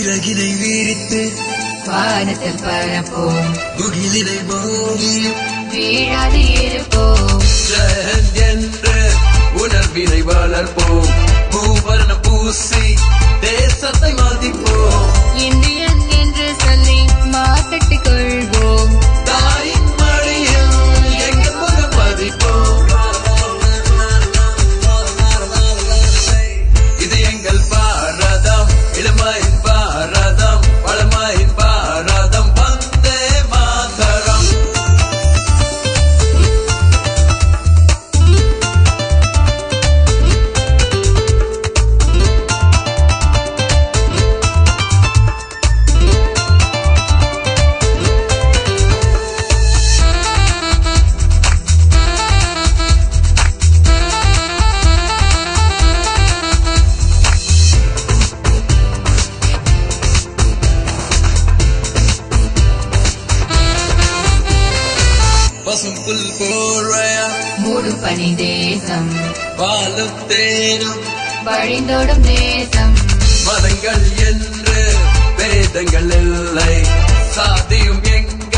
சிறகினை வீரித்து வானத்தில் பரப்போம். முகிலினை போகி வீழாது இருப்போம் மூடு பனி தேசம். வாழும் தேனும் வழிந்தோடும் தேசம் மதங்கள் என்று வேதங்கள் இல்லை. சாதியும் எங்க